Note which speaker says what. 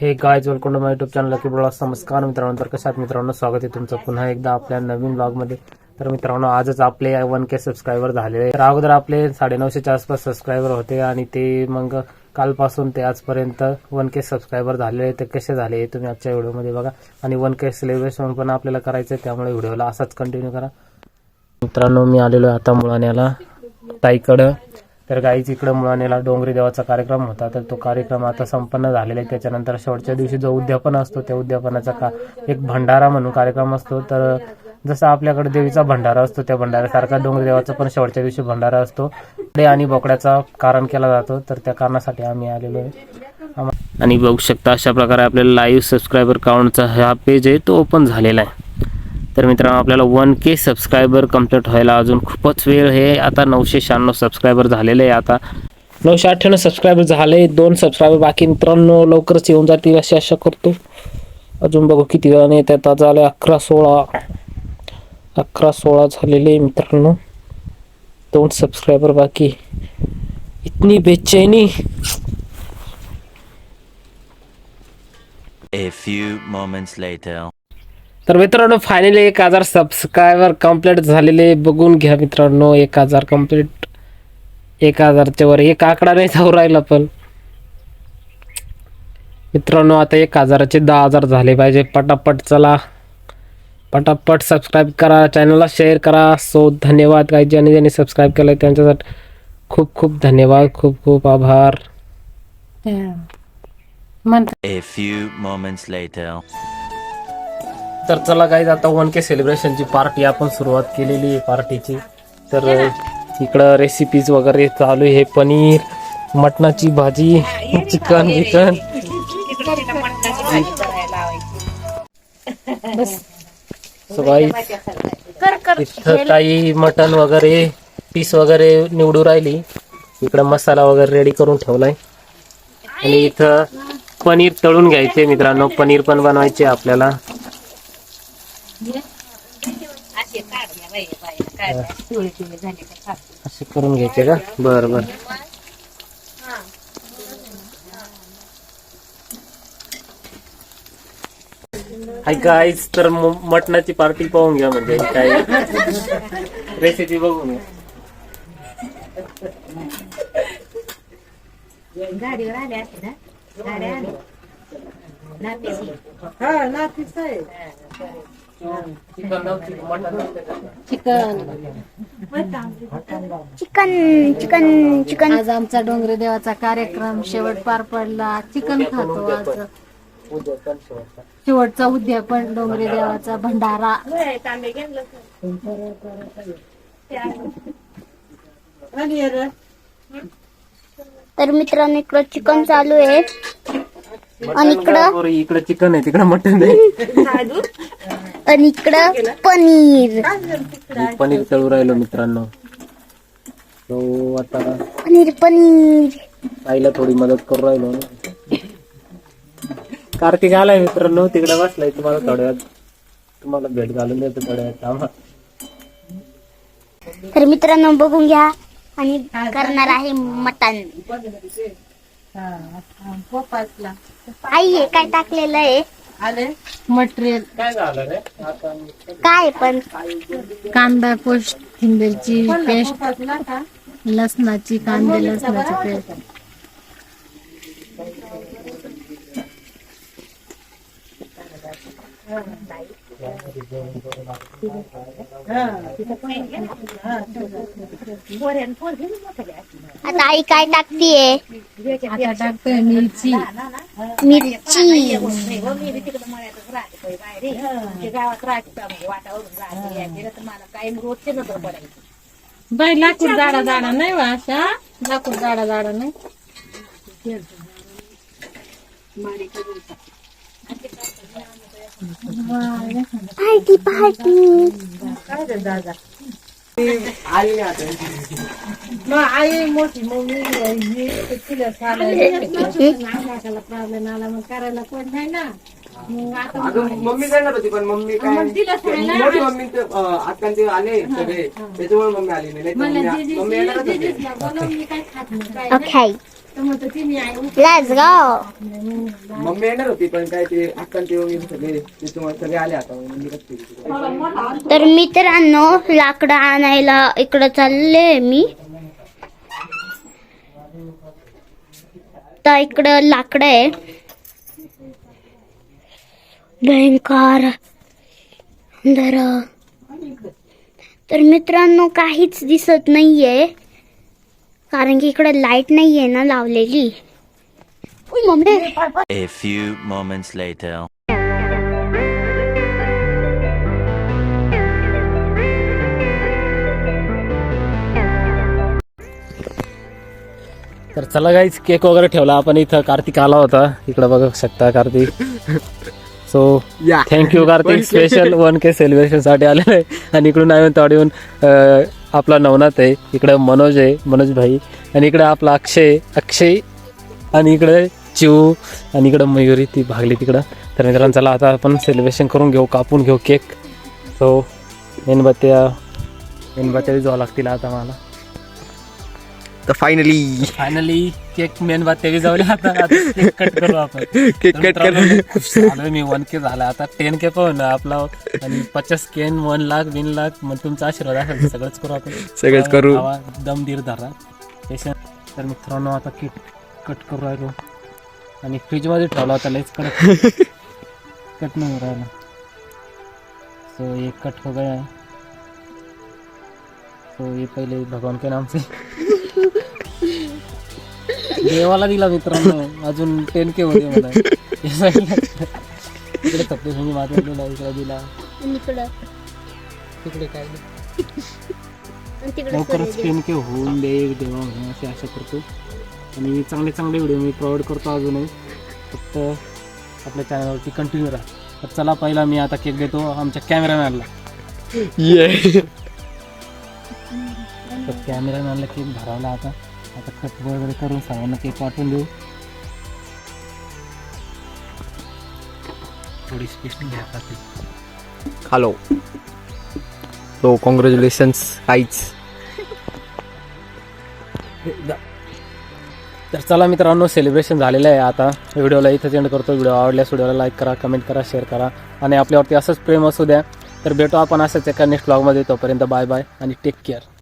Speaker 1: हे guys welcome YouTube channel की नमस्कार मित्रांनो तर कशात मित्रांनो? स्वागत आहे तुमचं पुन्हा एकदा आपल्या नवीन ब्लॉगमध्ये तर मित्रांनो आजच आपले वन के सबस्क्रायबर झालेले तर अगोदर आपले साडेनऊशेच्या आसपास सबस्क्रायबर होते आणि ते मग कालपासून ते आजपर्यंत वन के सबस्क्रायबर झालेले ते कसे झाले तुम्ही आजच्या व्हिडिओमध्ये बघा. आणि वन के सेलिब्रेशन पण आपल्याला करायचं आहे त्यामुळे व्हिडिओला असाच कंटिन्यू करा. मित्रांनो मी आलेलो आहे आता मुळाण्याला. ताईकडं. तर गाईच इकडं मुळानेला डोंगरी देवाचा कार्यक्रम होता तर तो कार्यक्रम आता संपन्न झालेला आहे. त्याच्यानंतर शेवटच्या दिवशी जो उद्यापन असतो त्या उद्यापनाचा का एक भंडारा म्हणून कार्यक्रम असतो. तर जसा आपल्याकडे देवीचा भंडारा असतो त्या भंडाऱ्यासारखा डोंगरी देवाचा पण शेवटच्या दिवशी भंडारा असतो. ते आणि बोकड्याचा कारण केला जातो तर त्या कारणासाठी आम्ही आलेलो आहे. आणि बघू शकता अशा प्रकारे आपल्याला लाईव्ह सबस्क्रायबर काउंटचा हा पेज आहे तो ओपन झालेला आहे. तर मित्रांनो आपल्याला वन के सबस्क्रायबर कंप्लीट व्हायला अजून खूपच वेळ हे आता नऊशे शहाण्णव सबस्क्रायबर झालेले आहे आता. नऊशे अठ्ठ्याण्णव सबस्क्रायबर झाले. दोन सबस्क्रायबर बाकी मित्रांनो लवकरच येऊन जातील अशी आशा करतो. अजून बघू किती जण येतात आता झाले अकरा सोळा. अकरा सोळा झालेले मित्रांनो. दोन सबस्क्रायबर बाकी इतनी बेचैनी.
Speaker 2: A few moments later.
Speaker 1: तर मित्रांनो फायनली एक हजार सबस्क्रायबर कंप्लीट झालेले बघून घ्या मित्रांनो एक हजार कंप्लीट एक हजारच्या वर एक आकडा नाही जाऊ राहिला पण. मित्रांनो आता एक हजाराचे दहा हजार झाले पाहिजे. पटापट चला. पटापट सबस्क्राईब करा. चॅनलला शेअर करा. सो धन्यवाद काही ज्यांनी ज्यांनी सबस्क्राईब केलं त्यांच्यासाठी खूप खूप धन्यवाद. खूप खूप आभार.
Speaker 2: A few moments later.
Speaker 1: तर चला काही आता वन के सेलिब्रेशनची पार्टी आपण सुरुवात केलेली आहे पार्टीची तर इकडं रेसिपीज वगैरे चालू आहे पनीर मटणाची भाजी चिकन So guys, इथं काही मटण वगैरे पीस वगैरे निवडू राहिली. इकडं मसाला वगैरे रेडी करून ठेवलाय. आणि इथं पनीर तळून घ्यायचे मित्रांनो. पनीर पण बनवायचे आपल्याला. असे करून घ्यायचे का? बर बर. हाय गाईज तर म- मटणाची पार्टी पाहून घ्या म्हणजे काय रेसिपी बघून घ्या.
Speaker 3: गाडीवर आले असते ना? गाड्या आली नातीची.
Speaker 4: चिकन
Speaker 5: चिकन चिकन चिकन
Speaker 4: आज आमचा डोंगरे देवाचा कार्यक्रम शेवट पार पडला. चिकन खातो आज. शेवटचा उद्यापन डोंगरे देवाचा भंडारा.
Speaker 5: तर मित्रांनो इकडं चिकन चालू आहे. आणि इकडं?
Speaker 1: इकडे चिकन आहे तिकडे मटन आहे.
Speaker 5: आणि इकडं पनीर.
Speaker 1: पनीर तळू राहिलो मित्रांनो. तो आता
Speaker 5: पनीर पनीर.
Speaker 1: आईला थोडी मदत करू राहिलो. कार्तिक आलाय मित्रांनो तिकडे बसलाय तुम्हाला थोड्या तुम्हाला भेट घालून देतो थोड्या वेळात थांबा.
Speaker 5: तर मित्रांनो बघून घ्या. आणि करणार आहे आई हे काय टाकलेलं आहे?
Speaker 4: आले मटेरियल.
Speaker 1: काय झालं रे? आता
Speaker 5: काय पण?
Speaker 4: कांदा कोशिंबीरची पेस्ट लसणाची कांदे लसणाची पेस्ट.
Speaker 5: आता आई काय टाकतीये?
Speaker 4: आता टाकतोय मिरची.
Speaker 5: मिरची.
Speaker 4: बाई लाकूड जाडा जाडा नाही वा अशा लाकूड जाडा जाडा नाही.
Speaker 5: Party party.
Speaker 4: आई मोठी मम्मी प्रॉब्लेम आला मग करायला कोण नाही ना. मग आता
Speaker 6: मम्मी सांगत होती पण मम्मी काय
Speaker 4: मग
Speaker 6: मोठी मम्मी आजकाल ते आले सगळे त्याच्यामुळे मम्मी आली नाही. मम्मी होती
Speaker 5: लेट्स गो
Speaker 6: मम्मी येणार होती पण काय ते अक्कन ते वगैरे सगळे ते तुम्हाला सगळे आले आता मग मी रस्ते.
Speaker 5: तर मित्रांनो लाकडं आणायला इकडं चालले मी. तर इकडं लाकडं आहे. भयंकर. अंधार. तर मित्रांनो काहीच दिसत नाहीये. कारण की इकडे लाइट नाहीये ना लावलेली. Mummy.
Speaker 2: A few moments later.
Speaker 1: तर चला गाईच केक वगैरे ठेवला. आपण इथं कार्तिक आला होता. इकडे बघू शकता कार्तिक. सो
Speaker 6: या.
Speaker 1: Thank you Kartik. Special one K सेलिब्रेशनसाठी आलेलं आहे. आणि इकडून आम्ही तोडून आपला नवनाथ आहे इकडे मनोज आहे मनोज भाई आणि इकडे आपला अक्षय अक्षय आणि इकडे चिऊ आणि इकडं मयुरी ती भागली तिकडं. तर मित्रांनो चला आता आपण सेलिब्रेशन करून घेऊ कापून घेऊ केक सो मेणबत्त्या मेणबत्त्या जावं लागतील आता मला.
Speaker 6: तर फायनली
Speaker 1: फायनली केक मेन बात ते जाऊ आता केक कट करू आपण.
Speaker 6: केक कट
Speaker 1: झालं मी वन के झाला. आता टेन के पण आपला. आणि पचास केन वन लाख बिन लाख मग तुमचा आशीर्वाद असेल सगळंच करू आपण.
Speaker 6: सगळंच करू.
Speaker 1: दम दीर धरा. पेशंट तर मित्रांनो आता केक कट करू राहिलो. आणि फ्रीजमध्ये ठेवला होता लईच कडक. कट नाही राहिला. सो ये कट हो गया. है तो ये पहिले भगवान के नाम से. देवाला दिला मित्रांनो. अजून टेन के होते मला. या side ला. इकडे सप्तशृंगी माता दिला इकडे दिला.
Speaker 5: आणि इकडं.
Speaker 1: तिकडे काय
Speaker 5: आणि तिकडं
Speaker 1: लवकरच
Speaker 5: सूर्य
Speaker 1: टेन के होऊन दे देवा म्हणून अशी आशा करतो. आणि चांगले चांगले व्हिडिओ मी प्रोव्हाइड करतो अजूनही. फक्त आपल्या चॅनलवरती कंटिन्यू राहा. तर चला पहिला मी आता केक देतो आमच्या कॅमेरामॅनला तर कॅमेरामॅनला केक भरावला आता आता कट वगैरे करून सर्वांना केक पाठवून देऊ. थोडी स्पेशल घ्या खाते
Speaker 6: हॅलो सो कॉंग्रॅच्युलेशन्स आईच
Speaker 1: तर चला मित्रांनो सेलिब्रेशन झालेलं आहे आता. व्हिडिओला इथंच एंड करतो. व्हिडिओ आवडल्यास व्हिडिओला लाईक करा कमेंट करा शेअर करा. आणि आपल्यावरती असंच प्रेम असू द्या. तर भेटू आपण असंच एका नेक्स्ट ब्लॉगमध्ये तोपर्यंत बाय बाय आणि टेक केअर